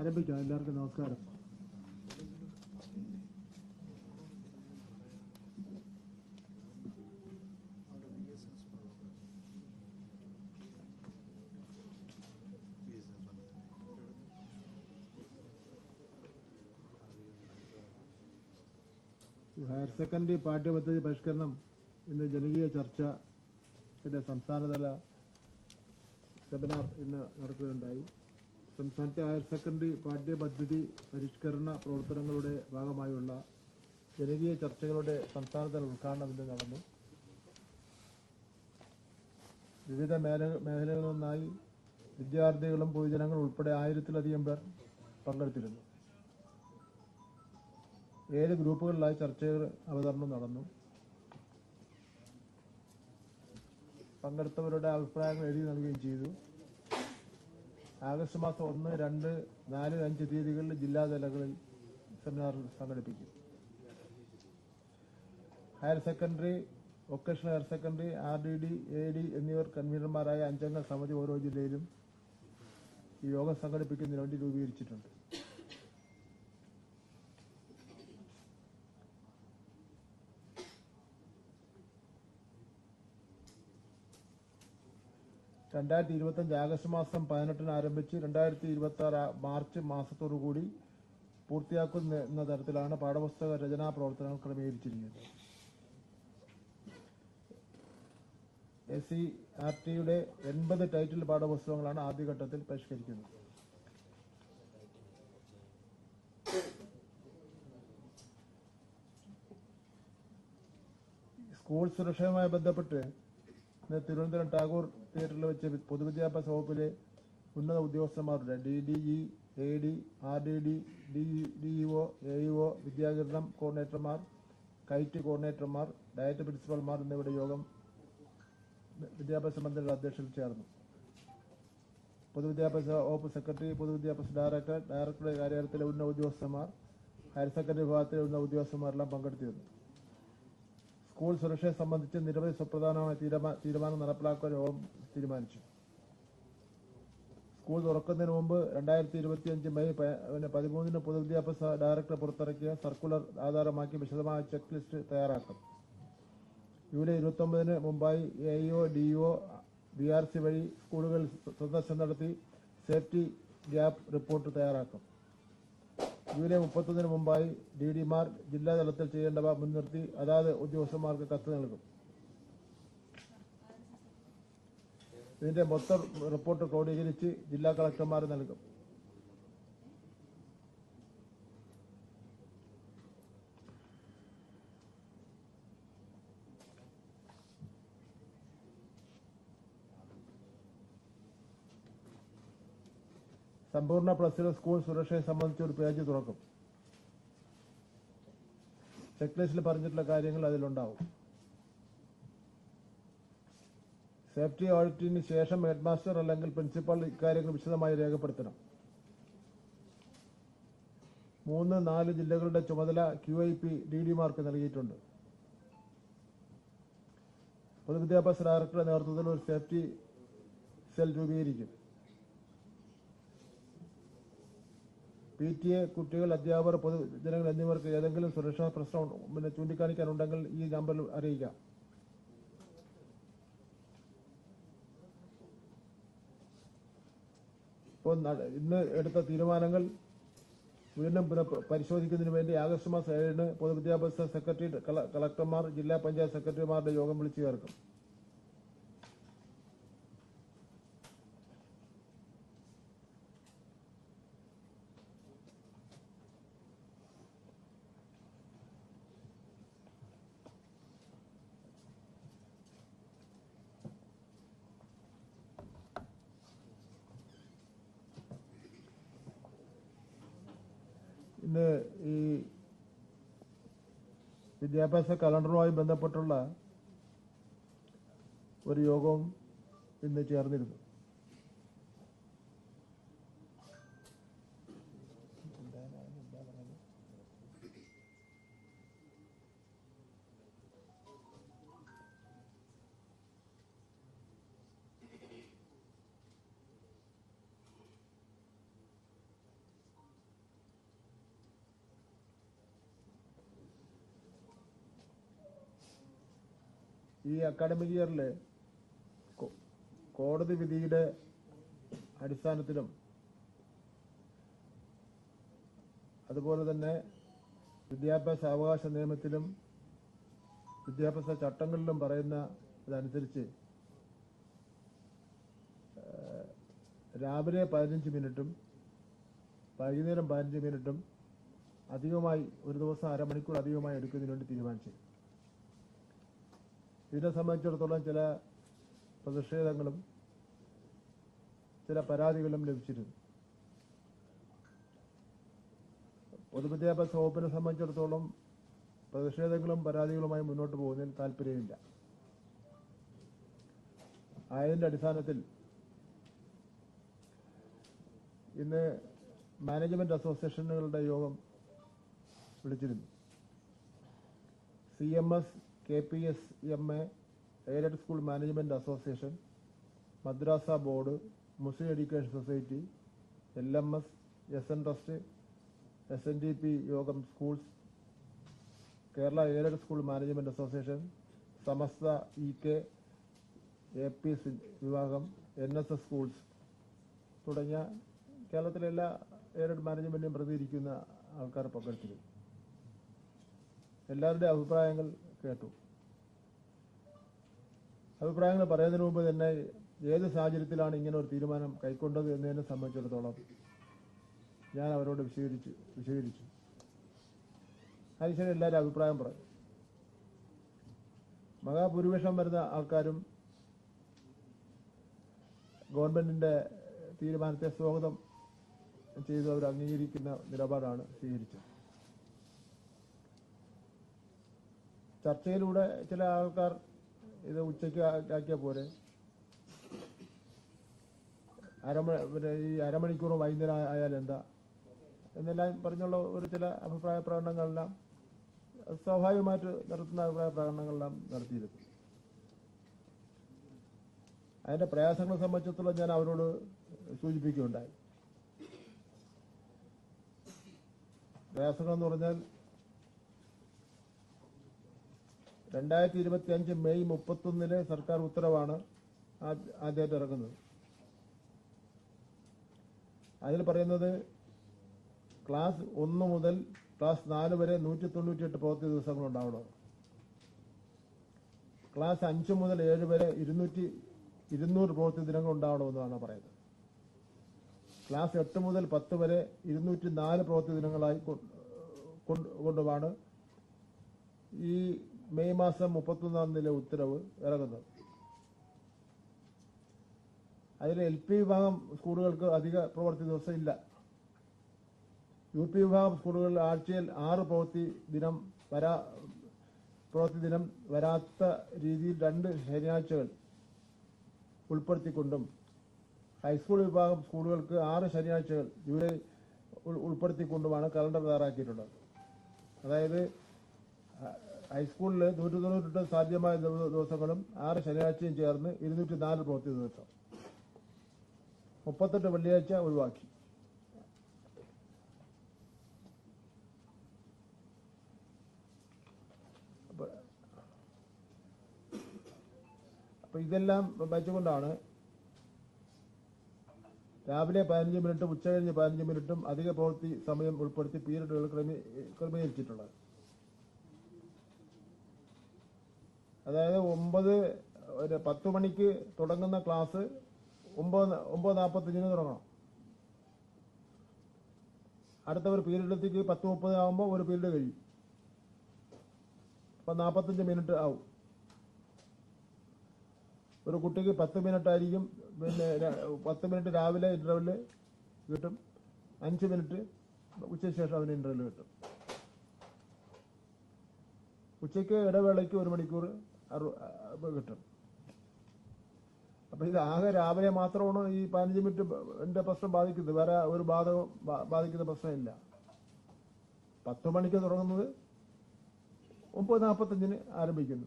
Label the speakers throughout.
Speaker 1: ആരംഭിക്കാം എല്ലാവർക്കും നമസ്കാരം. ഹയർ സെക്കൻഡറി പാഠ്യപദ്ധതി പരിഷ്കരണം ഇന്ന് ജനകീയ ചർച്ചയുടെ സംസ്ഥാനതല സെമിനാർ ഇന്ന് നടക്കുകയുണ്ടായി. സംസ്ഥാനത്തെ ഹയർ സെക്കൻഡറി പാഠ്യപദ്ധതി പരിഷ്കരണ പ്രവർത്തനങ്ങളുടെ ഭാഗമായുള്ള ജനകീയ ചർച്ചകളുടെ സംസ്ഥാനതല ഉദ്ഘാടനം ഇന്ന് നടന്നു. വിവിധ മേല മേഖലകളിൽ വിദ്യാർത്ഥികളും പൊതുജനങ്ങളും ഉൾപ്പെടെ ആയിരത്തിലധികം പേർ പങ്കെടുത്തിരുന്നു. ഏഴ് ഗ്രൂപ്പുകളിലായി ചർച്ചകൾ അവതരണം നടന്നു. പങ്കെടുത്തവരുടെ അഭിപ്രായങ്ങൾ എഴുതി നൽകുകയും ചെയ്തു. ആഗസ്റ്റ് മാസം ഒന്ന് രണ്ട് നാല് അഞ്ച് തീയതികളിൽ ജില്ലാതലങ്ങളിൽ സെമിനാർ സംഘടിപ്പിക്കും. Higher secondary vocational higher secondary R D D A D എന്നിവർ കൺവീനർമാരായ അഞ്ചംഗ സമിതി ഓരോ ജില്ലയിലും ഈ യോഗം സംഘടിപ്പിക്കുന്നതിന് വേണ്ടി രൂപീകരിച്ചിട്ടുണ്ട്. രണ്ടായിരത്തി ഇരുപത്തഞ്ച് ആഗസ്റ്റ് മാസം പതിനെട്ടിന് ആരംഭിച്ച് രണ്ടായിരത്തി ഇരുപത്തി ആറ് മാർച്ച് മാസത്തോടു കൂടി പൂർത്തിയാക്കുന്ന എന്ന തരത്തിലാണ് പാഠപുസ്തക രചനാ പ്രവർത്തനങ്ങൾ ക്രമീകരിച്ചിരിക്കുന്നത്. എസ് സി ആർ ടിയുടെ എൺപത് ടൈറ്റിൽ പാഠപുസ്തകങ്ങളാണ് ആദ്യഘട്ടത്തിൽ പരിഷ്കരിക്കുന്നത്. സ്കൂൾ സുരക്ഷയുമായി ബന്ധപ്പെട്ട് തിരുവനന്തപുരം ടാഗോർ തിയേറ്ററിൽ വെച്ച് പൊതുവിദ്യാഭ്യാസ വകുപ്പിലെ ഉന്നത ഉദ്യോഗസ്ഥന്മാരുടെ D D E A D R D D D D O A O വിദ്യാകരണം കോർഡിനേറ്റർമാർ കൈറ്റ് കോർഡിനേറ്റർമാർ ഡയറ്റ് പ്രിൻസിപ്പൽമാർ എന്നിവരുടെ യോഗം വിദ്യാഭ്യാസ മന്ത്രിയുടെ അധ്യക്ഷതയിൽ ചേർന്നു. പൊതുവിദ്യാഭ്യാസ വകുപ്പ് സെക്രട്ടറി പൊതുവിദ്യാഭ്യാസ ഡയറക്ടർ ഡയറക്ടറുടെ കാര്യാലയത്തിലെ ഉന്നത ഉദ്യോഗസ്ഥന്മാർ ഹയർ സെക്കൻഡറി വിഭാഗത്തിലെ ഉന്നത ഉദ്യോഗസ്ഥന്മാരെല്ലാം പങ്കെടുത്തിരുന്നു. സ്കൂൾ സുരക്ഷയെ സംബന്ധിച്ച് നിരവധി സുപ്രധാനമായ തീരുമാനം നടപ്പിലാക്കാൻ യോഗം തീരുമാനിച്ചു. സ്കൂൾ തുറക്കുന്നതിന് മുമ്പ് രണ്ടായിരത്തി ഇരുപത്തിയഞ്ച് മെയ് പതിമൂന്നിന് പൊതുവിദ്യാഭ്യാസ ഡയറക്ടർ പുറത്തിറക്കിയ സർക്കുലർ ആധാരമാക്കി വിശദമായ ചെക്ക് ലിസ്റ്റ് തയ്യാറാക്കും. ജൂലൈ ഇരുപത്തൊമ്പതിന് മുമ്പായി A EO D O B R C വഴി സ്കൂളുകളിൽ സന്ദർശനം നടത്തി സേഫ്റ്റി ഗ്യാപ്പ് റിപ്പോർട്ട് തയ്യാറാക്കും. ജൂലൈ മുപ്പത്തൊന്നിന് മുമ്പായി ഡി ഡിമാർ ജില്ലാതലത്തിൽ ചെയ്യേണ്ടവ മുൻനിർത്തി അതാത് ഉദ്യോഗസ്ഥന്മാർക്ക് കത്ത് നൽകും. ഇതിന്റെ മൊത്തം റിപ്പോർട്ട് ക്രോഡീകരിച്ച് ജില്ലാ കളക്ടർമാർ നൽകും. സമ്പൂർണ പ്ലസിലെ സ്കൂൾ സുരക്ഷയെ സംബന്ധിച്ച് ഒരു പേജ് തുറക്കും. ചെക്ക് ലിസ്റ്റിൽ പറഞ്ഞിട്ടുള്ള കാര്യങ്ങൾ അതിലുണ്ടാവും. സേഫ്റ്റി ഓഡിറ്റിന് ശേഷം ഹെഡ് മാസ്റ്റർ അല്ലെങ്കിൽ പ്രിൻസിപ്പൽ ഇക്കാര്യങ്ങൾ വിശദമായി രേഖപ്പെടുത്തണം. മൂന്ന് നാല് ജില്ലകളുടെ ചുമതല ക്യു ഐ പി ഡി ഡിമാർക്ക് നൽകിയിട്ടുണ്ട്. പൊതുവിദ്യാഭ്യാസ ഡയറക്ടറുടെ നേതൃത്വത്തിൽ ഒരു സേഫ്റ്റി സെൽ രൂപീകരിക്കും. പി ടി എ കുട്ടികൾ അധ്യാപകർ പൊതുജനങ്ങൾ എന്നിവർക്ക് ഏതെങ്കിലും സുരക്ഷാ പ്രശ്നം പിന്നെ ചൂണ്ടിക്കാണിക്കാനുണ്ടെങ്കിൽ ഈ നമ്പറിൽ അറിയിക്കാം. ഇപ്പോൾ ഇന്ന് എടുത്ത തീരുമാനങ്ങൾ വീണ്ടും പരിശോധിക്കുന്നതിന് വേണ്ടി ആഗസ്റ്റ് മാസം ഏഴിന് പൊതുവിദ്യാഭ്യാസ സെക്രട്ടറി കള- കളക്ടർമാർ ജില്ലാ പഞ്ചായത്ത് സെക്രട്ടറിമാരുടെ യോഗം വിളിച്ചു ചേർക്കും ഇന്ന് ഈ വിദ്യാഭ്യാസ കലണ്ടറുമായി ബന്ധപ്പെട്ടുള്ള ഒരു യോഗവും ഇന്ന് ചേർന്നിരുന്നു. ഈ അക്കാഡമിക് ഇയറിൽ കോടതി വിധിയുടെ അടിസ്ഥാനത്തിലും അതുപോലെ തന്നെ വിദ്യാഭ്യാസ അവകാശ നിയമത്തിലും വിദ്യാഭ്യാസ ചട്ടങ്ങളിലും പറയുന്ന ഇതനുസരിച്ച് രാവിലെ പതിനഞ്ച് മിനിറ്റും വൈകുന്നേരം പതിനഞ്ച് മിനിറ്റും അധികമായി ഒരു ദിവസം അരമണിക്കൂർ അധികമായി എടുക്കുന്നതിന് വേണ്ടി തീരുമാനിച്ചു. ഇതിനെ സംബന്ധിച്ചിടത്തോളം ചില പ്രതിഷേധങ്ങളും ചില പരാതികളും ലഭിച്ചിരുന്നു. പൊതുവിദ്യാഭ്യാസ വകുപ്പിനെ സംബന്ധിച്ചിടത്തോളം പ്രതിഷേധങ്ങളും പരാതികളുമായി മുന്നോട്ട് പോകുന്നതിൽ താല്പര്യമില്ല. ആയതിന്റെ അടിസ്ഥാനത്തിൽ ഇന്ന് മാനേജ്മെന്റ് അസോസിയേഷനുകളുടെ യോഗം വിളിച്ചിരുന്നു. C M S K P S M A aided school management association മദ്രാസ ബോർഡ് മുസ്ലിം education society L M S S N trust S N D P യോഗം schools Kerala aided school management association Samastha E K A P S വിഭാഗം N S S schools തുടങ്ങിയ കേരളത്തിലെ എല്ലാ aided മാനേജ്മെന്റിനും പ്രതികരിക്കുന്ന ആൾക്കാർ പങ്കെടുത്തിരുന്നു എല്ലാവരുടെ അഭിപ്രായങ്ങൾ കേട്ടു. അഭിപ്രായങ്ങൾ പറയുന്നതിന് മുമ്പ് തന്നെ ഏത് സാഹചര്യത്തിലാണ് ഇങ്ങനെ ഒരു തീരുമാനം കൈക്കൊണ്ടത് എന്നതിനെ സംബന്ധിച്ചിടത്തോളം ഞാൻ അവരോട് വിശദീകരിച്ചു വിശദീകരിച്ചു. അതിനുശേഷം എല്ലാവരും അഭിപ്രായം പറഞ്ഞു മഹാഭൂരിപക്ഷം വരുന്ന ആൾക്കാരും ഗവൺമെന്റിന്റെ തീരുമാനത്തെ സ്വാഗതം ചെയ്തു അവർ അംഗീകരിക്കുന്ന നിലപാടാണ് സ്വീകരിച്ചത്. ചർച്ചയിലൂടെ ചില ആൾക്കാർ ഇത് ഉച്ചയ്ക്ക് ആക്കിയാൽ ആക്കിയ പോലെ അരമ പിന്നെ ഈ അരമണിക്കൂർ വൈകുന്നേരം ആയാലും എന്താ? എന്നെല്ലാം പറഞ്ഞുള്ള ഒരു ചില അഭിപ്രായ പ്രകടനങ്ങളെല്ലാം സ്വാഭാവികമായിട്ട് നടത്തുന്ന അഭിപ്രായ പ്രകടനങ്ങളെല്ലാം നടത്തിയിരുന്നു. അതിന്റെ പ്രയാസങ്ങളെ സംബന്ധിച്ചിടത്തോളം ഞാൻ അവരോട് സൂചിപ്പിക്കുകയുണ്ടായി. പ്രയാസങ്ങൾ എന്ന് പറഞ്ഞാൽ രണ്ടായിരത്തി ഇരുപത്തി അഞ്ച് മെയ് മുപ്പത്തൊന്നിലെ സർക്കാർ ഉത്തരവാണ് ആദ്യ- ആദ്യമായിട്ട് ഇറങ്ങുന്നത്. അതിൽ പറയുന്നത് ക്ലാസ് ഒന്ന് മുതൽ ക്ലാസ് നാല് വരെ നൂറ്റി തൊണ്ണൂറ്റിയെട്ട് പ്രവൃത്തി ദിവസങ്ങൾ ഉണ്ടാവണം ക്ലാസ് അഞ്ച് മുതൽ ഏഴ് വരെ ഇരുന്നൂറ്റി ഇരുന്നൂറ് പ്രവൃത്തി ദിനങ്ങൾ ഉണ്ടാവണമെന്നാണ് പറയുന്നത്. ക്ലാസ് എട്ട് മുതൽ പത്ത് വരെ ഇരുന്നൂറ്റി നാല് പ്രവൃത്തി ദിനങ്ങളായി കൊണ്ടുമാണ് ഈ മെയ് മാസം മുപ്പത്തൊന്നാം തീയതി ഉത്തരവ് ഇറങ്ങുന്നത് അതിൽ എൽ പി വിഭാഗം സ്കൂളുകൾക്ക് അധിക പ്രവൃത്തി ദിവസം ഇല്ല യു പി വിഭാഗം സ്കൂളുകളിൽ ആഴ്ചയിൽ ആറ് പ്രവൃത്തി ദിനം വരാ പ്രവൃത്തി ദിനം വരാത്ത രീതിയിൽ രണ്ട് ശനിയാഴ്ചകൾ ഉൾപ്പെടുത്തിക്കൊണ്ടും ഹൈസ്കൂൾ വിഭാഗം സ്കൂളുകൾക്ക് ആറ് ശനിയാഴ്ചകൾ ജൂലൈ ഉൾ- ഉൾപ്പെടുത്തിക്കൊണ്ടുമാണ് കലണ്ടർ തയ്യാറാക്കിയിട്ടുള്ളത്. അതായത് ഹൈസ്കൂളിൽ നൂറ്റി തൊണ്ണൂറ്റെട്ട് സാധ്യമായ ദിവ- ദിവസങ്ങളും ആറ് ശനിയാഴ്ചയും ചേർന്ന് ഇരുന്നൂറ്റി നാല് പ്രവൃത്തി ദിവസം മുപ്പത്തെട്ട് വെള്ളിയാഴ്ച ഒഴിവാക്കി. അപ്പൊ ഇതെല്ലാം വെച്ചുകൊണ്ടാണ് രാവിലെ പതിനഞ്ച് മിനിറ്റും ഉച്ച കഴിഞ്ഞ് പതിനഞ്ച് മിനിറ്റും അധിക പ്രവൃത്തി സമയം ഉൾപ്പെടുത്തി പീരീഡുകൾ ക്രമീ ക്രമീകരിച്ചിട്ടുള്ളത്. അതായത് ഒമ്പത് ഒരു പത്ത് മണിക്ക് തുടങ്ങുന്ന ക്ലാസ് ഒമ്പത് ഒമ്പത് നാൽപ്പത്തഞ്ചിന് തുടങ്ങണം. അടുത്ത ഒരു പീരീഡിലേക്ക് പത്ത് മുപ്പത് ആകുമ്പോൾ ഒരു പീരീഡ് കഴിയും. അപ്പം നാൽപ്പത്തഞ്ച് മിനിറ്റ് ആവും. ഒരു കുട്ടിക്ക് പത്ത് മിനിറ്റ് ആയിരിക്കും പിന്നെ പത്ത് മിനിറ്റ് രാവിലെ ഇന്റർവെൽ കിട്ടും. അഞ്ച് മിനിറ്റ് ഉച്ചയ്ക്ക് ശേഷം അവന് ഇന്റർവെൽ കിട്ടും. ഉച്ചയ്ക്ക് ഇടവേളയ്ക്ക് ഒരു മണിക്കൂർ കിട്ടും. അപ്പൊ ഇത് ആകെ രാവിലെ മാത്രമാണ് ഈ പതിനഞ്ച് മിനിറ്റ് എന്റെ പ്രശ്നം ബാധിക്കുന്നത്. വേറെ ഒരു ബാധകം ബാധിക്കുന്ന പ്രശ്നമില്ല. പത്ത് മണിക്ക് തുടങ്ങുന്നത് ഒമ്പത് നാൽപ്പത്തഞ്ചിന് ആരംഭിക്കുന്നു.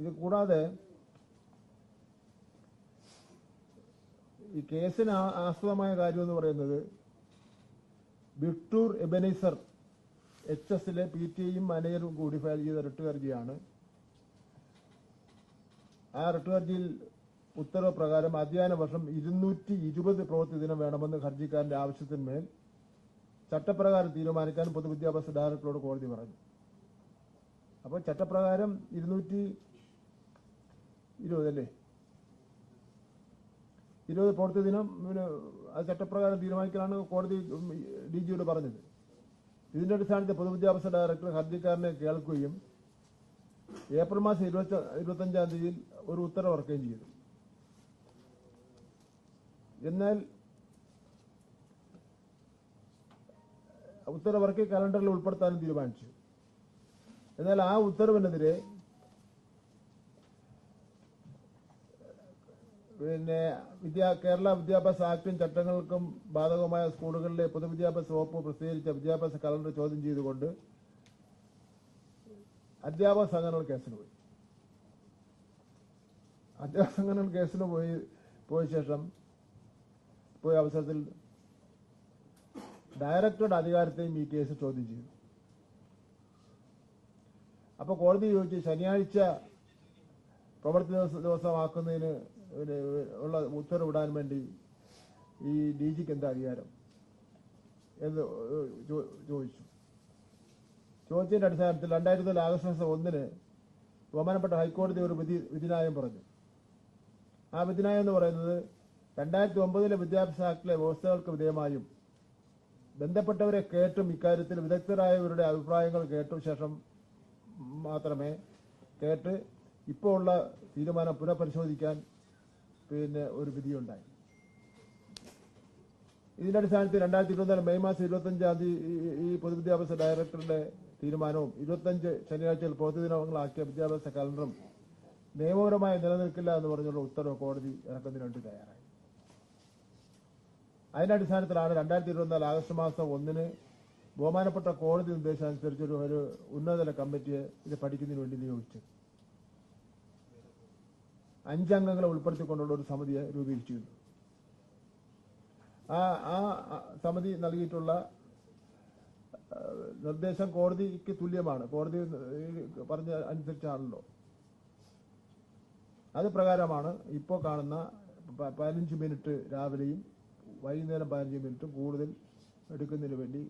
Speaker 1: ഇത് കൂടാതെ ഈ കേസിന് ആസ്പദമായ കാര്യം എന്ന് പറയുന്നത് വിട്ടൂർ എബനൈസർ എച്ച് എസിലെ പി ടി എയും മാനേജറും കൂടി ഫയൽ ചെയ്ത റിട്ട് ഹർജിയാണ് ആ റിട്ട് ഹർജിയിൽ ഉത്തരവ് പ്രകാരം അധ്യയന വർഷം ഇരുന്നൂറ്റി ഇരുപത് പ്രവൃത്തി ദിനം വേണമെന്ന് ഹർജിക്കാരന്റെ ആവശ്യത്തിന്മേൽ ചട്ടപ്രകാരം തീരുമാനിക്കാൻ പൊതുവിദ്യാഭ്യാസ ഡയറക്ടറോട് കോടതി പറഞ്ഞു. അപ്പോൾ ചട്ടപ്രകാരം ഇരുന്നൂറ്റി ഇരുപത് അല്ലേ? ഇരുപത് പ്രവൃത്തി ദിനം അത് ചട്ടപ്രകാരം തീരുമാനിക്കലാണ് കോടതി ഡി ജിയോട് പറഞ്ഞത്. ഇതിന്റെ അടിസ്ഥാനത്തിൽ പൊതുവിദ്യാഭ്യാസ ഡയറക്ടർ ഹർജിക്കാരനെ കേൾക്കുകയും ഏപ്രിൽ മാസം ഇരുപത്തി ഇരുപത്തഞ്ചാം തീയതിയിൽ ഒരു ഉത്തരവ് ഇറക്കുകയും ചെയ്തു. എന്നാൽ ഉത്തരവിറക്കി കലണ്ടറിൽ ഉൾപ്പെടുത്താനും തീരുമാനിച്ചു. എന്നാൽ ആ ഉത്തരവിനെതിരെ പിന്നെ വിദ്യാ കേരള വിദ്യാഭ്യാസ ആക്ടും ചട്ടങ്ങൾക്കും ബാധകമായ സ്കൂളുകളിലെ പൊതുവിദ്യാഭ്യാസ വകുപ്പ് പ്രസിദ്ധീകരിച്ച വിദ്യാഭ്യാസ കലണ്ടർ ചോദ്യം ചെയ്തുകൊണ്ട് അധ്യാപക സംഘടനകൾ കേസിന് പോയി. അധ്യാപക സംഘടനകൾ കേസിന് പോയി പോയ ശേഷം പോയ അവസരത്തിൽ ഡയറക്ടറുടെ അധികാരത്തെയും ഈ കേസ് ചോദ്യം ചെയ്തു. അപ്പോൾ കോടതി ചോദിച്ചു ശനിയാഴ്ച പ്രവർത്തി ദിവസം ദിവസമാക്കുന്നതിന് ഉള്ള ഉത്തരവിടാൻ വേണ്ടി ഈ ഡി ജിക്ക് എന്താ അധികാരം? എന്ന് ചോദിച്ചു. ചോദ്യത്തിന്റെ അടിസ്ഥാനത്തിൽ രണ്ടായിരത്തി നാല് ആഗസ്റ്റ് മാസം ഒന്നിന് ബഹുമാനപ്പെട്ട ഹൈക്കോടതി ഒരു വിധി വിധിന്യായം പറഞ്ഞു. ആ വിധിന്യായം എന്ന് പറയുന്നത് രണ്ടായിരത്തി ഒമ്പതിലെ വിദ്യാഭ്യാസ ആക്ടിലെ വ്യവസ്ഥകൾക്ക് വിധേയമായും ബന്ധപ്പെട്ടവരെ കേട്ടും ഇക്കാര്യത്തിൽ വിദഗ്ധരായവരുടെ അഭിപ്രായങ്ങൾ കേട്ട ശേഷം മാത്രമേ കേട്ട് ഇപ്പോൾ ഉള്ള തീരുമാനം പുനഃപരിശോധിക്കാൻ പിന്നെ ഒരു വിധിയുണ്ടായി ഇതിന്റെ അടിസ്ഥാനത്തിൽ രണ്ടായിരത്തി ഇരുപത്തിനാല് മെയ് മാസം ഇരുപത്തഞ്ചാം തീയതി ഈ- പൊതുവിദ്യാഭ്യാസ ഡയറക്ടറുടെ തീരുമാനവും ഇരുപത്തഞ്ച് ശനിയാഴ്ചയിൽ പ്രവൃത്തി ദിനങ്ങളാക്കിയ വിദ്യാഭ്യാസ കലണ്ടറും നിയമപരമായി നിലനിൽക്കില്ല എന്ന് പറഞ്ഞുള്ള ഉത്തരവ് കോടതി ഇറക്കുന്നതിന് വേണ്ടി തയ്യാറായി. അതിന്റെ അടിസ്ഥാനത്തിലാണ് രണ്ടായിരത്തി ഇരുപത്തിനാല് ആഗസ്റ്റ് മാസം ഒന്നിന് ബഹുമാനപ്പെട്ട കോടതി നിർദ്ദേശമനുസരിച്ച് ഒരു ഒരു ഉന്നതതല കമ്മിറ്റിയെ ഇത് പഠിക്കുന്നതിന് വേണ്ടി നിയോഗിച്ചത്. അഞ്ചംഗങ്ങളെ ഉൾപ്പെടുത്തിക്കൊണ്ടുള്ള ഒരു സമിതിയെ രൂപീകരിച്ചിരുന്നു. ആ ആ സമിതി നൽകിയിട്ടുള്ള നിർദ്ദേശം കോടതിക്ക് തുല്യമാണ്. കോടതി പറഞ്ഞ അനുസരിച്ചാണല്ലോ. അത് പ്രകാരമാണ് ഇപ്പോൾ കാണുന്ന പതിനഞ്ച് മിനിറ്റ് രാവിലെയും വൈകുന്നേരം പതിനഞ്ച് മിനിറ്റും കൂടുതൽ എടുക്കുന്നതിന് വേണ്ടി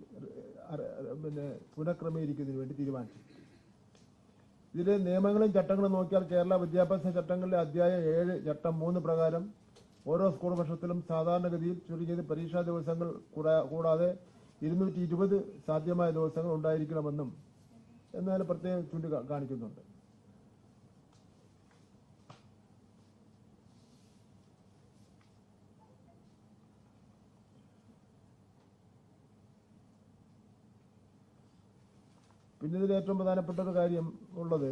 Speaker 1: പിന്നെ പുനഃക്രമീകരിക്കുന്നതിന് വേണ്ടി തീരുമാനിച്ചു. ഇതിലെ നിയമങ്ങളും ചട്ടങ്ങളും നോക്കിയാൽ കേരള വിദ്യാഭ്യാസ ചട്ടങ്ങളിലെ അധ്യായം ഏഴ് ചട്ടം മൂന്ന് പ്രകാരം ഓരോ സ്കൂൾ വർഷത്തിലും സാധാരണഗതിയിൽ ചുരുങ്ങിയത് പരീക്ഷാ ദിവസങ്ങൾ കൂടാതെ ഇരുന്നൂറ്റി ഇരുപത് സാധ്യമായ ദിവസങ്ങൾ ഉണ്ടായിരിക്കണമെന്നും എന്നാൽ പ്രത്യേകം ചൂണ്ടി പിന്നെ ഇതിൽ ഏറ്റവും പ്രധാനപ്പെട്ട ഒരു കാര്യം ഉള്ളത്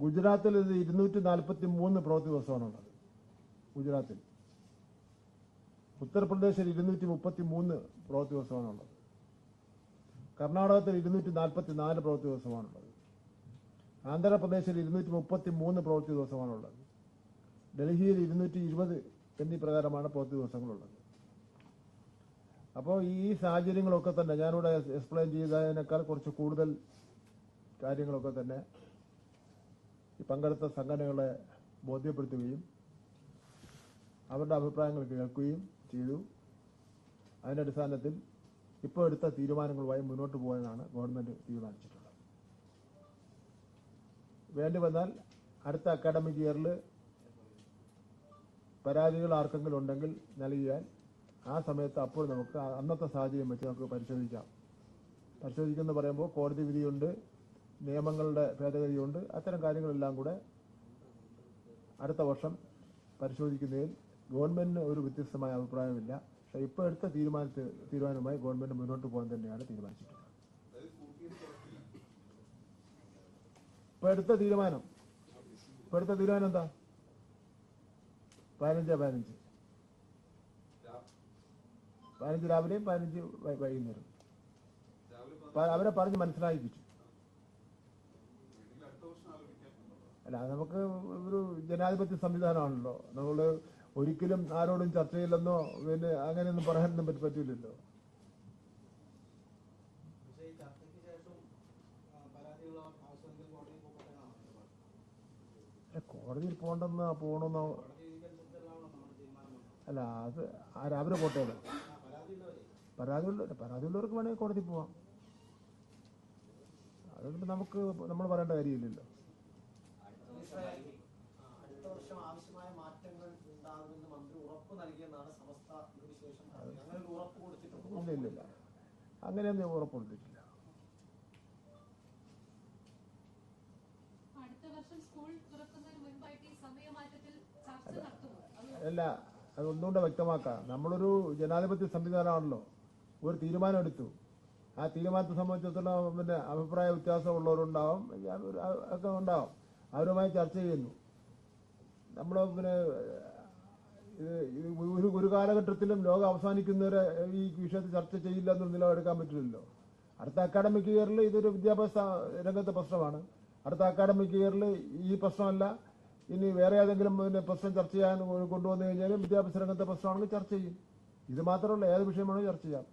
Speaker 1: ഗുജറാത്തിൽ ഇത് ഇരുന്നൂറ്റി നാൽപ്പത്തി മൂന്ന് പ്രവൃത്തി ദിവസമാണുള്ളത്. ഗുജറാത്തിൽ. ഉത്തർപ്രദേശിൽ ഇരുന്നൂറ്റി മുപ്പത്തി മൂന്ന് പ്രവൃത്തി ദിവസമാണുള്ളത്. കർണാടകത്തിൽ ഇരുന്നൂറ്റി നാൽപ്പത്തി നാല് പ്രവൃത്തി ദിവസമാണുള്ളത്. ആന്ധ്രാപ്രദേശിൽ ഇരുന്നൂറ്റി മുപ്പത്തി മൂന്ന് പ്രവൃത്തി ദിവസമാണുള്ളത്. ഡൽഹിയിൽ ഇരുന്നൂറ്റി ഇരുപത് എന്നീ പ്രകാരമാണ് പ്രവൃത്തി ദിവസങ്ങളുള്ളത്. അപ്പോൾ ഈ സാഹചര്യങ്ങളൊക്കെ തന്നെ ഞാനിവിടെ എക്സ്പ്ലെയിൻ ചെയ്തതിനേക്കാൾ കുറച്ച് കൂടുതൽ കാര്യങ്ങളൊക്കെ തന്നെ ഈ പങ്കെടുത്ത സംഘടനകളെ ബോധ്യപ്പെടുത്തുകയും അവരുടെ അഭിപ്രായങ്ങൾ കേൾക്കുകയും ചെയ്തു. അതിന്റെ അടിസ്ഥാനത്തിൽ ഇപ്പോൾ എടുത്ത തീരുമാനങ്ങളുമായി മുന്നോട്ട് പോകാനാണ് ഗവൺമെന്റ് തീരുമാനിച്ചിട്ടുള്ളത്. വേണ്ടി വന്നാൽ അടുത്ത അക്കാഡമിക് ഇയറിൽ പരാതികൾ ആർക്കെങ്കിലും ഉണ്ടെങ്കിൽ നൽകിയാൽ ആ സമയത്ത് അപ്പോൾ നമുക്ക് അന്നത്തെ സാഹചര്യം വെച്ച് നമുക്ക് പരിശോധിക്കാം. പരിശോധിക്കുമെന്ന് പറയുമ്പോൾ കോടതി വിധിയുണ്ട് നിയമങ്ങളുടെ ഭേദഗതിയുണ്ട് അത്തരം കാര്യങ്ങളെല്ലാം കൂടെ അടുത്ത വർഷം പരിശോധിക്കുന്നതിൽ ഗവൺമെന്റിന് ഒരു വ്യത്യസ്തമായ അഭിപ്രായമില്ല. പക്ഷേ ഇപ്പോൾ എടുത്ത തീരുമാനത്തിൽ തീരുമാനവുമായി ഗവൺമെന്റ് മുന്നോട്ട് പോകാൻ തന്നെയാണ് തീരുമാനിച്ചിട്ടുള്ളത്. ഇപ്പൊ എടുത്ത തീരുമാനം. ഇപ്പൊ എടുത്ത തീരുമാനം എന്താ? പതിനഞ്ച് പതിനഞ്ച്. പതിനഞ്ച് രാവിലെയും പതിനഞ്ച് വൈകുന്നേരം അവരെ പറഞ്ഞ് മനസ്സിലായിപ്പിച്ചു. അല്ല നമുക്ക് ഒരു ജനാധിപത്യ സംവിധാനമാണല്ലോ. നമ്മൾ ഒരിക്കലും ആരോടും ചർച്ചയില്ലെന്നോ പിന്നെ അങ്ങനെയൊന്നും പറയാനൊന്നും പറ്റി പറ്റൂലല്ലോ
Speaker 2: പക്ഷേ ഈ ചർച്ചയ്ക്ക് ശേഷം ആ, പരാതിയുള്ള ആവശ്യമെങ്കിൽ കോടതിയിൽ പോകട്ടെന്നാണ് നിലപാട്.
Speaker 1: അല്ല, കോടതിയിൽ പോകണ്ടെന്ന് പോകണമെന്നോ അല്ല അത് ആ രാവിലെ പോട്ടെ
Speaker 2: പരാതി
Speaker 1: പരാതിയുള്ള പരാതിയുള്ളവർക്ക് വേണമെങ്കിൽ കോടതി പോവാം. അതൊന്നും നമുക്ക് നമ്മൾ പറയേണ്ട കാര്യമില്ലല്ലോ.
Speaker 2: വർഷം ആവശ്യമായ മാറ്റങ്ങൾ ഉണ്ടാകുമെന്ന് മന്ത്രി ഉറപ്പ് നൽകിയെന്നാണ് സമസ്ത ഇതിനുശേഷം പറഞ്ഞത്. അങ്ങനെ ഉറപ്പ് കൊടുത്തിട്ടുണ്ട്
Speaker 1: അങ്ങനെയൊന്നും ഉറപ്പുകൊടുത്തിട്ടില്ല
Speaker 3: അടുത്ത വർഷം സ്കൂൾ തുറക്കുന്നതിന് മുൻപായിട്ട് ഈ സമയമാറ്റത്തിൽ ചർച്ച നടത്തുമോ അത്
Speaker 1: അല്ല അത് ഒന്നുകൂടെ വ്യക്തമാക്കാം. നമ്മളൊരു ജനാധിപത്യ സംവിധാനമാണല്ലോ. ഒരു തീരുമാനം എടുത്തു. ആ തീരുമാനത്തെ സംബന്ധിച്ചിടത്തോളം പിന്നെ അഭിപ്രായ വ്യത്യാസം ഉള്ളവരുണ്ടാവും ഒക്കെ ഉണ്ടാവും. അവരുമായി ചർച്ച ചെയ്യുന്നു. നമ്മൾ പിന്നെ ഒരു ഒരു കാലഘട്ടത്തിലും ലോകം അവസാനിക്കുന്നവരെ ഈ വിഷയത്തിൽ ചർച്ച ചെയ്യില്ല എന്നൊരു നിലവെടുക്കാൻ പറ്റില്ലല്ലോ. അടുത്ത അക്കാഡമിക് ഇയറിൽ ഇതൊരു വിദ്യാഭ്യാസ രംഗത്തെ പ്രശ്നമാണ്. അടുത്ത അക്കാഡമിക് ഇയറിൽ ഈ പ്രശ്നമല്ല. ഇനി വേറെ ഏതെങ്കിലും പിന്നെ പ്രശ്നം ചർച്ച ചെയ്യാൻ കൊണ്ടുവന്നു കഴിഞ്ഞാൽ വിദ്യാഭ്യാസ രംഗത്തെ പ്രശ്നമാണെങ്കിൽ ചർച്ച ചെയ്യും. ഇത് മാത്രമല്ല ഏത് വിഷയം വേണമെങ്കിൽ ചർച്ച ചെയ്യാം.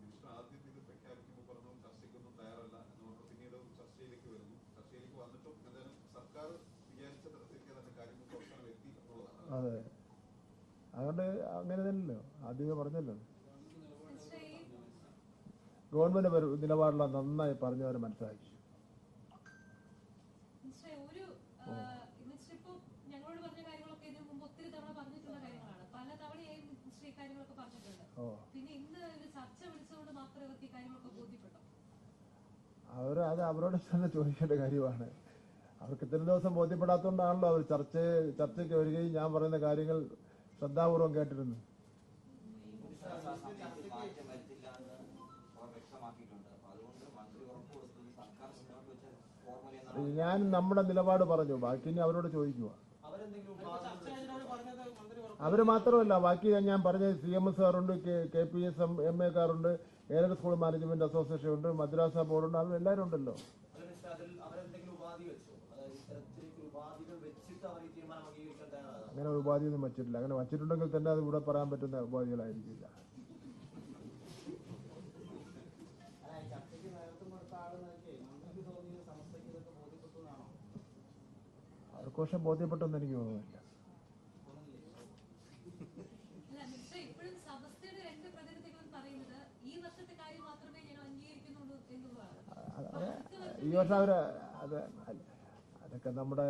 Speaker 4: മിനിസ്റ്റർ ആദ്യം ഇത് പ്രഖ്യാപിക്കുമ്പോൾ പറഞ്ഞു ചർച്ചയ്ക്കൊന്നും തയ്യാറല്ല. എന്ന് പറഞ്ഞു പിന്നീട് ചർച്ചയിലേക്ക് വരുന്നു. ചർച്ചയിലേക്ക് വന്നിട്ടും എന്തായാലും സർക്കാർ വിചാരിച്ച തരത്തിലേക്ക് തന്നെ കാര്യങ്ങൾ അവസാനം എന്നുള്ളതാണ്.
Speaker 1: അതെ. അതുകൊണ്ട് അങ്ങനെ തന്നെയല്ലോ. ആദ്യമേ പറഞ്ഞല്ലോ. ഗവൺമെന്റ് നിലപാടുള്ള നന്നായി പറഞ്ഞവരെ മനസ്സിലാക്കി.
Speaker 3: ഒരു ആ, മിനിസ്റ്റർ ഇപ്പൊ ഞങ്ങളോട് പറഞ്ഞ കാര്യങ്ങളൊക്കെ ഇതിനു മുമ്പ് ഒത്തിരി തവണ പറഞ്ഞിട്ടുള്ള കാര്യങ്ങളാണ് പല തവണയായി മിനിസ്റ്റർ ഈ കാര്യങ്ങളൊക്കെ പറഞ്ഞിട്ടുണ്ട്
Speaker 1: ഓ
Speaker 3: പിന്നെ ഇന്ന് ഒരു ചർച്ച വിളിച്ചുകൊണ്ട് മാത്രം ഇവർക്ക് ഈ കാര്യങ്ങളൊക്കെ ബോധ്യപ്പെട്ടോ?
Speaker 1: അവർ അത് അവരോട് തന്നെ ചോദിക്കേണ്ട കാര്യമാണ്. അവർക്ക് ഇത്രയും ദിവസം ബോധ്യപ്പെടാത്തതുകൊണ്ടാണല്ലോ അവർ ചർച്ച ചർച്ചയ്ക്ക് വരികയും ഞാൻ പറയുന്ന കാര്യങ്ങൾ ശ്രദ്ധാപൂർവം കേട്ടിരുന്നു. ഞാൻ നമ്മുടെ നിലപാട് പറഞ്ഞു. ബാക്കി ഇനി അവരോട് ചോദിക്കുക
Speaker 2: അവരെന്തെങ്കിലും ചർച്ച പറഞ്ഞത് മന്ത്രി ഉറപ്പ്
Speaker 1: അവർ മാത്രമല്ല ബാക്കി ഞാൻ പറഞ്ഞ സി എം എസ് കാറുണ്ട് K P S M M A കാറുണ്ട് ഏതൊക്കെ സ്കൂൾ മാനേജ്മെന്റ് അസോസിയേഷൻ ഉണ്ട് മദ്രാസ ബോർഡുണ്ട് അവർ എല്ലാവരും ഉണ്ടല്ലോ. അങ്ങനെ ഒരു ഉപാധിയൊന്നും വച്ചിട്ടില്ല. അങ്ങനെ വച്ചിട്ടുണ്ടെങ്കിൽ തന്നെ അത് ഇവിടെ പറയാൻ പറ്റുന്ന ഉപാധികളായിരിക്കില്ല.
Speaker 2: അല്ല ബോധ്യപ്പെട്ടെന്ന് എനിക്ക് നേതൃത്വം കൊടുത്ത ആളെന്നൊക്കെ മന്ത്രിക്ക് തോന്നിയത് സമസ്തയ്ക്ക് ഇതൊക്കെ ബോധ്യപ്പെട്ടു എന്നാണോ
Speaker 1: അവർക്ക് പക്ഷെ ബോധ്യപ്പെട്ടെന്ന് എനിക്ക് തോന്നുന്നില്ല
Speaker 3: അല്ല മിനിസ്റ്റർ ഇപ്പോഴും സമസ്തയുടെ രണ്ട് പ്രതിനിധികളും പറയുന്നത് ഈ വർഷത്തെ കാര്യം മാത്രമേ ഞങ്ങൾ അംഗീകരിക്കുന്നുള്ളൂ എന്നുള്ളതാണ്
Speaker 1: അത് അത് ഈ വർഷം അവർ അത് അതൊക്കെ നമ്മുടെ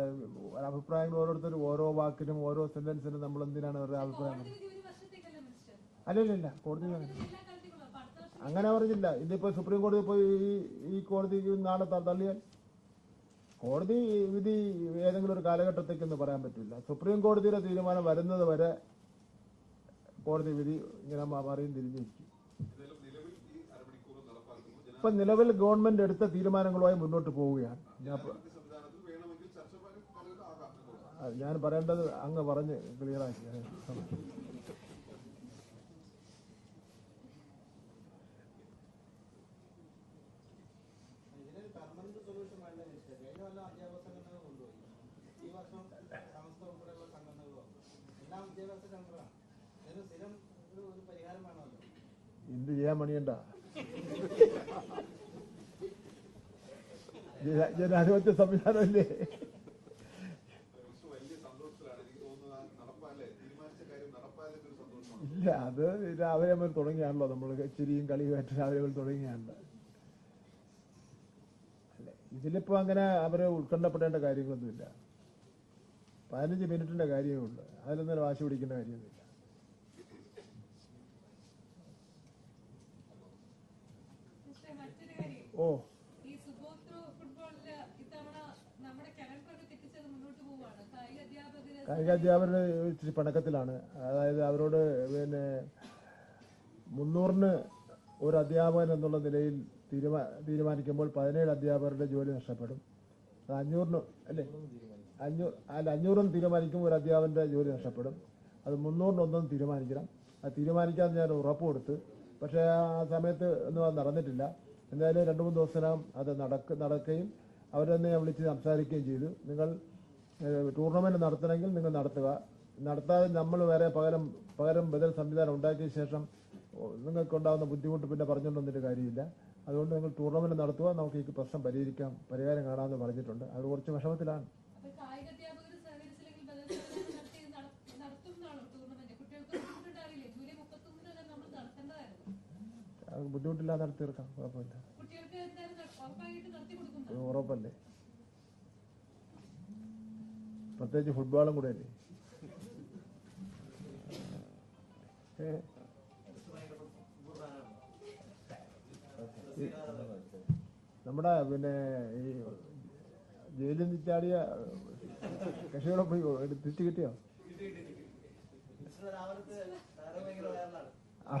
Speaker 1: അഭിപ്രായങ്ങൾ ഓരോരുത്തരും ഓരോ വാക്കിനും ഓരോ സെന്റൻസിനും നമ്മൾ എന്തിനാണ് അവരുടെ അഭിപ്രായം അല്ലല്ല കോടതി അങ്ങനെ പറഞ്ഞില്ല. ഇതിപ്പോ സുപ്രീം കോടതി പോയി ഈ- ഈ കോടതിക്ക് നാളെ തള്ളിയാൽ കോടതി വിധി ഏതെങ്കിലും ഒരു കാലഘട്ടത്തേക്കൊന്ന് പറയാൻ പറ്റില്ല. സുപ്രീം കോടതിയുടെ തീരുമാനം വരുന്നത് വരെ കോടതി വിധി ഇങ്ങനെ മറിയും തിരിഞ്ഞിരിക്കും
Speaker 4: എന്തായാലും നിലവിൽ ഈ അരമണിക്കൂർ നടപ്പാക്കുമ്പോൾ
Speaker 1: ഇപ്പൊ നിലവിൽ ഗവൺമെന്റ് എടുത്ത തീരുമാനങ്ങളുമായി മുന്നോട്ട് പോവുകയാണ്. ഞാൻ പറയേണ്ടത് അങ്ങ് പറഞ്ഞ് ക്ലിയറാക്കി
Speaker 2: ആക്കി.
Speaker 1: എന്ത് ചെയ്യാൻ മണിയണ്ട ജന- ജനാധിപത്യ സംവിധാനമല്ലേ
Speaker 4: മിനിസ്റ്റർ വലിയ സന്തോഷത്തിലാണ് എനിക്ക് തോന്നുന്നത് ആ നടപ്പാലേ തീരുമാനിച്ച കാര്യം നടപ്പാലൊക്കെ ഒരു സന്തോഷമാണ്
Speaker 1: ഇല്ല? അത് രാവിലെ മുതൽ തുടങ്ങിയാണല്ലോ. നമ്മൾ ചിരിയും കളിയുമായിട്ട് രാവിലെ മുതൽ തുടങ്ങിയാണല്ലോ. അല്ലെ ഇതിലിപ്പോ അങ്ങനെ അവരെ ഉത്കണ്ഠപ്പെടേണ്ട കാര്യങ്ങളൊന്നുമില്ല. പതിനഞ്ച് മിനിറ്റിന്റെ കാര്യമേ ഉള്ളൂ അതിലൊന്നും വാശി പിടിക്കേണ്ട കാര്യമൊന്നുമില്ല. ഓ
Speaker 3: ഈ സുബോത്രോ ഫുട്ബോളിൽ ഇത്തവണ നമ്മുടെ കലണ്ടറൊക്കെ തെറ്റിച്ചത് മുന്നോട്ട് പോവുകയാണ് കായിക അധ്യാപകര്
Speaker 1: കായിക അധ്യാപകർ ഇച്ചിരി പണക്കത്തിലാണ്. അതായത് അവരോട് പിന്നെ മുന്നൂറിന് ഒരു അധ്യാപകൻ എന്നുള്ള നിലയിൽ തീരുമാ തീരുമാനിക്കുമ്പോൾ പതിനേഴ് അധ്യാപകരുടെ ജോലി നഷ്ടപ്പെടും. അത് അഞ്ഞൂറിന് അല്ലേ? അഞ്ഞൂറ് അല്ല അഞ്ഞൂറിന് തീരുമാനിക്കുമ്പോൾ ഒരു അധ്യാപകന്റെ ജോലി നഷ്ടപ്പെടും. അത് മുന്നൂറിനൊന്നും തീരുമാനിക്കണം. അത് തീരുമാനിക്കാൻ ഞാൻ ഉറപ്പ് കൊടുത്ത് പക്ഷേ ആ സമയത്ത് ഒന്നും അത് നടന്നിട്ടില്ല. എന്തായാലും രണ്ട് മൂന്ന് ദിവസത്തിനകം അത് നടക്ക നടക്കുകയും അവർ തന്നെ വിളിച്ച് സംസാരിക്കുകയും ചെയ്തു. നിങ്ങൾ ടൂർണമെന്റ് നടത്തണമെങ്കിൽ നിങ്ങൾ നടത്തുക. നടത്താതെ നമ്മൾ വേറെ പകരം പകരം ബദൽ സംവിധാനം ഉണ്ടാക്കിയ ശേഷം നിങ്ങൾക്കുണ്ടാകുന്ന ബുദ്ധിമുട്ട് പിന്നെ പറഞ്ഞുകൊണ്ടൊന്നിട്ട് കാര്യമില്ല. അതുകൊണ്ട് നിങ്ങൾ ടൂർണമെന്റ് നടത്തുക. നമുക്ക് ഈ പ്രശ്നം പരിഹരിക്കാം. പരിഹാരം കാണാമെന്ന് പറഞ്ഞിട്ടുണ്ട്. അത് കുറച്ച് വിഷമത്തിലാണ്. ബുദ്ധിമുട്ടില്ലാതെ നടത്തി തീർക്കാം. കുഴപ്പമില്ല. ഉറപ്പല്ലേ? പ്രത്യേകിച്ച് ഫുട്ബോളും കൂടെ അല്ലേ? നമ്മുടെ പിന്നെ ഈ ജയിലിൽ നിറ്റാടിയ കക്ഷികളെ പോയി തിരിച്ചു കിട്ടിയോ? ആ.